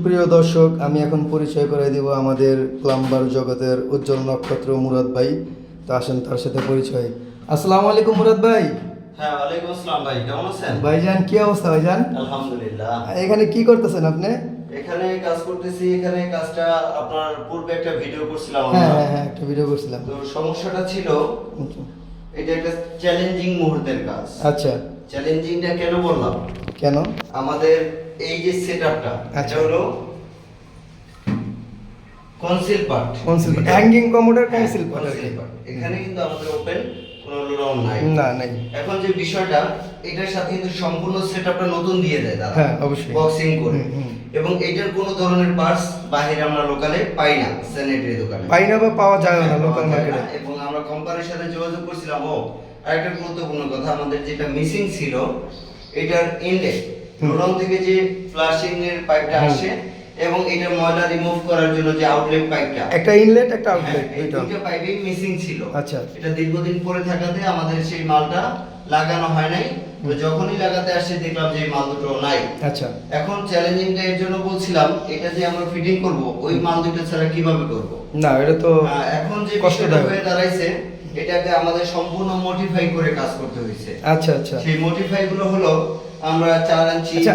সুপ্রিয় দর্শক আমি এখন পরিচয় করে দিব আমাদের প্লাম্বার জগতের উজ্জ্বল নক্ষত্র মুরাদ ভাই। তো আসেন তার সাথে পরিচয়। আসসালামু আলাইকুম মুরাদ ভাই। হ্যাঁ ওয়ালাইকুম আসসালাম ভাই কেমন আছেন? ভাইজান কি অবস্থা ভাইজান? আলহামদুলিল্লাহ। এখানে কি করতেছেন আপনি? এখানে কাজ করতেছি এখানে কাজটা আপনার পূর্বে একটা ভিডিও করছিলাম হ্যাঁ হ্যাঁ হ্যাঁ একটা ভিডিও করছিলাম। তো সমস্যাটা ছিল এটা একটা চ্যালেঞ্জিং মুহূর্তের কাজ। আচ্ছা। চ্যালেঞ্জিংটা কেন বললাম? কেন? আমাদের এই যে সেটআপটা আচ্ছা। এটা হলো কনসিল পার্ট কনসিল হ্যাঙ্গিং কমোডার কনসিল পার্ট আর এখানে কিন্তু আমাদের ওপেন কোনো লোডাউন নাই। না নাই। এখন যে বিষয়টা এটার সাথে কিন্তু সম্পূর্ণ সেটআপটা নতুন দিয়ে দেয় তারা হ্যাঁ, অবশ্যই। বক্সিং করে। এবং এটার কোনো ধরনের পার্টস বাইরে আমরা লোকালে পাই না স্যানিটারি দোকানে। পাই না বা পাওয়া যায় না লোকাল মার্কেটে। এবং আমরা কোম্পানির সাথে যোগাযোগ করছিলাম ও আরেকটা গুরুত্বপূর্ণ কথা আমাদের যেটা মিসিং ছিল এটার ইনলেট হুম। থেকে যে ফ্লাশিং এর পাইপটা আসে এবং এটা ময়লা রিমুভ করার জন্য যে আউটলেট পাইপটা একটা ইনলেট একটা আউটলেট দুইটা। পাইপই মিসিং ছিল। আচ্ছা। এটা দীর্ঘদিন পরে থাকাতে আমাদের সেই মালটা লাগানো হয় নাই। তো যখনই লাগাতে আসছে দেখলাম যে মাল দুটো নাই। আচ্ছা। এখন চ্যালেঞ্জিংটা এর জন্য বলছিলাম এটা যে আমরা ফিটিং করব ওই মাল দুটো ছাড়া কীভাবে করব? না এটা তো এখন যে কষ্টদায়ক। হয়ে দাঁড়াইছে এটাকে আমাদের সম্পূর্ণ মডিফাই করে কাজ করতে হয়েছে। আচ্ছা আচ্ছা। সেই মডিফাই গুলো হলো আমরা চার ইঞ্চি আচ্ছা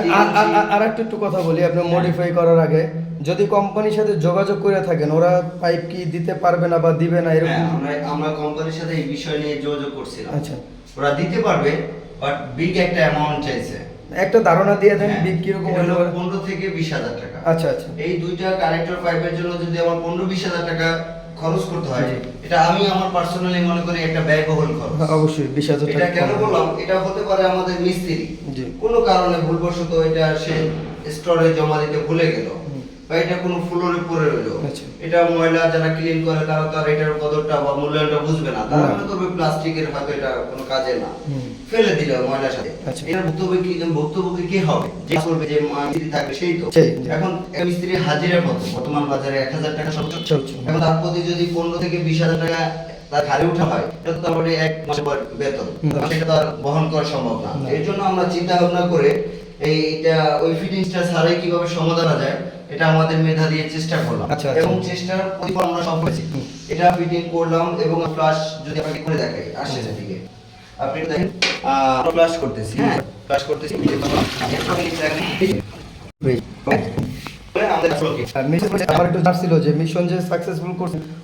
আর- একটু একটু কথা বলি আপনি মডিফাই করার আগে। যদি কোম্পানির সাথে যোগাযোগ করে থাকেন ওরা পাইপ কি দিতে পারবে না বা দিবে না হ্যাঁ, এরকম আমরা আমরা কোম্পানির সাথে এই বিষয় নিয়ে যোগাযোগ করছিলাম। আচ্ছা। ওরা দিতে পারবে বাট বিগ একটা অ্যামাউন্ট চাইছে। একটা ধারণা দিয়ে দেন হ্যাঁ, বিগ কীরকম এটা হলো পনেরো থেকে বিশ হাজার টাকা। আচ্ছা আচ্ছা। এই দুইটা কানেক্টর পাইপের জন্য যদি আমার পনেরো বিশ হাজার টাকা খরচ করতে হয়। এটা আমি আমার পার্সোনালি মনে করি একটা ব্যয়বহুল খরচ। হ্যাঁ, অবশ্যই বিশ হাজার এটা কেন বললাম? এটা হতে পারে আমাদের মিস্ত্রি। জি। কোনো কারণে ভুলবশত এটা সে স্টোরে জমা দিতে ভুলে গেল। বা এটা কোনো ফ্লোরে পড়ে রইল। আচ্ছা। এটা ময়লা যারা ক্লিন করে তারা তো আর এটার কদরটা বা মূল্যায়নটা বুঝবে না। তারা মনে করবে প্লাস্টিকের হয়তো এটা কোনো কাজে না। ফেলে দিল ময়লার সাথে। আচ্ছা। এটার ভুক্তভোগী কি ভুক্তভোগী কি হবে? যে করবে যে মিস্ত্রি থাকবে সেই তো। এখন মিস্ত্রি হাজিরা কত বর্তমান বাজারে এক হাজার টাকা সর্বোচ্চ। এখন তার প্রতি যদি পনেরো থেকে বিশ হাজার টাকা তার ঘাড়ে উঠা হয় এটা তো তার মানে এক মাসের বেতন। সেটা তো আর বহন করা সম্ভব না। এর জন্য আমরা চিন্তা ভাবনা করে এইটা ওই ফিটিংসটা ছাড়াই কীভাবে সমাধান যায় এটা আমাদের মেধা দিয়ে চেষ্টা করলাম। আচ্ছা, আচ্ছা। এবং চেষ্টার প্রতিফল আমরা সফল হয়েছি এটা ফিটিং করলাম এবং ফ্লাশ যদি আপনাকে করে দেখাই আসছে দিকে আপনি দেখেন ফ্লাশ করতেছি হ্যাঁ। করতেছি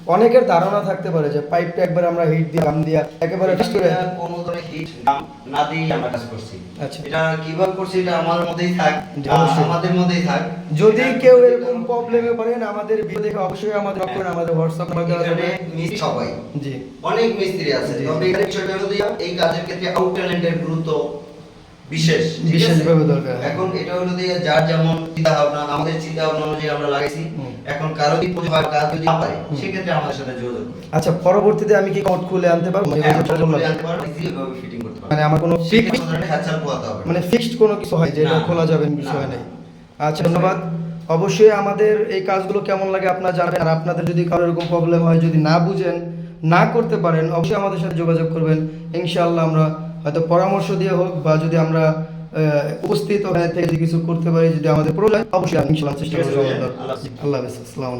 অনেকের ধারণা থাকতে পারে যে পাইপটা একবার আমরা হিট দিয়ে গাম দিয়া একেবারে না আমরা কাজ করছি। আচ্ছা। এটা কীভাবে করছি এটা আমার মধ্যেই থাক অবশ্যই। আমাদের মধ্যেই থাক। যদি কেউ এরকম প্রবলেমে পড়েন আমাদের ভিডিও দেখে অবশ্যই আমাদের নক আমাদের হোয়াটসঅ্যাপ নাম্বার দেওয়া এখানে সবাই। জি। অনেক মিস্ত্রি আছে। তবে এখানে বিষয়টা হলো এই কাজের ক্ষেত্রে আউট ট্যালেন্টের গুরুত্ব বিশেষ বিশেষভাবে দরকার। এখন এটা হলো যে যার যেমন চিন্তা ভাবনা আমাদের চিন্তা ভাবনা অনুযায়ী আমরা লাগাইছি এখন কারও যদি কোনো হয় কাজ যদি না পারে সেক্ষেত্রে আমাদের সাথে যোগাযোগ আচ্ছা পরবর্তীতে আমি কি কোড খুলে আনতে পারব? হ্যাঁ, মানে। আনতে পারব, করতে পারব। মানে আমার কোনো হ্যাচাল হবে। মানে ফিক্সড কোনো কিছু হয় খোলা যাবে বিষয়। নেই। আচ্ছা ধন্যবাদ। অবশ্যই আমাদের এই কাজগুলো কেমন লাগে আপনারা জানাবেন। আর আপনাদের যদি কারও এরকম প্রবলেম হয় যদি না বুঝেন না করতে পারেন অবশ্যই আমাদের সাথে যোগাযোগ করবেন। ইনশাআল্লাহ আমরা হয়তো পরামর্শ দিয়ে হোক বা যদি আমরা আহ, উপস্থিত থেকে কিছু করতে পারি যদি আমাদের প্রয়োজন অবশ্যই আমি চেষ্টা করব। আল্লাহ হাফিজ। আসসালামু